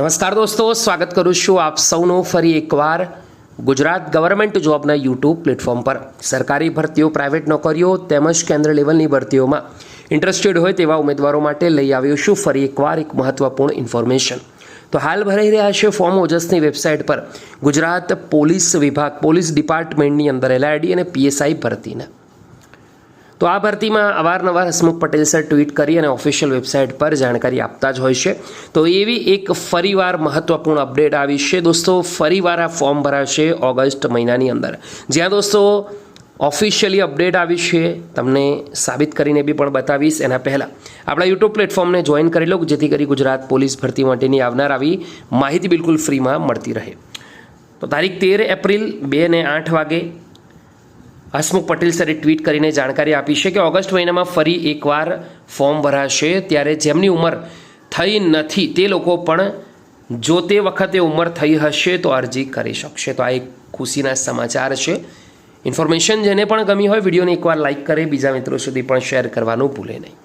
નમસ્કાર દોસ્તો, સ્વાગત કરું છું આપ સૌનું ફરી એકવાર ગુજરાત ગવર્મેન્ટ જોબના યુટ્યુબ પ્લેટફોર્મ પર. સરકારી ભરતીઓ, પ્રાઇવેટ નોકરીઓ તેમજ કેન્દ્ર લેવલની ભરતીઓમાં ઇન્ટરેસ્ટેડ હોય તેવા ઉમેદવારો માટે લઈ આવ્યો છું ફરી એકવાર એક મહત્વપૂર્ણ ઇન્ફોર્મેશન. તો હાલ ભરાઈ રહ્યા છે ફોર્મ ઓજસની વેબસાઇટ પર ગુજરાત પોલીસ વિભાગ, પોલીસ ડિપાર્ટમેન્ટની અંદર એલઆઈડી અને પીએસઆઈ ભરતીના. તો આ ભરતીમાં અવારનવાર હસમુખ પટેલ સર ટ્વીટ કરી અને ઓફિશિયલ વેબસાઇટ પર જાણકારી આપતા જ હોય છે. તો એવી એક ફરીવાર મહત્વપૂર્ણ અપડેટ આવી છે. દોસ્તો, ફરીવાર આ ફોર્મ ભરાશે ઓગસ્ટ મહિનાની અંદર. જ્યાં દોસ્તો ઓફિશિયલી અપડેટ આવી છે. તમને સાબિત કરીને બી પણ બતાવીશ એના પહેલાં. આપણા યુટ્યુબ પ્લેટફોર્મને જોઈન કરી લો, જેથી કરી ગુજરાત પોલીસ ભરતી માટેની આવનાર આવી માહિતી બિલકુલ ફ્રીમાં મળતી રહે. તો તારીખ તેર એપ્રિલ બે ને આઠ વાગે હસમુખ પટેલ સરે ટ્વીટ કરીને જાણકારી આપી છે કે ઓગસ્ટ મહિનામાં ફરી એકવાર ફોર્મ ભરાશે ત્યારે જેમની ઉંમર થઈ નથી તે લોકો પણ જો તે વખતે ઉંમર થઈ હશે તો અરજી કરી શકશે. તો આ એક ખુશીના સમાચાર છે. ઇન્ફોર્મેશન જેને પણ ગમી હોય, વિડીયોને એકવાર લાઇક કરે બીજા મિત્રો સુધી પણ શેર કરવાનું ભૂલે નહીં.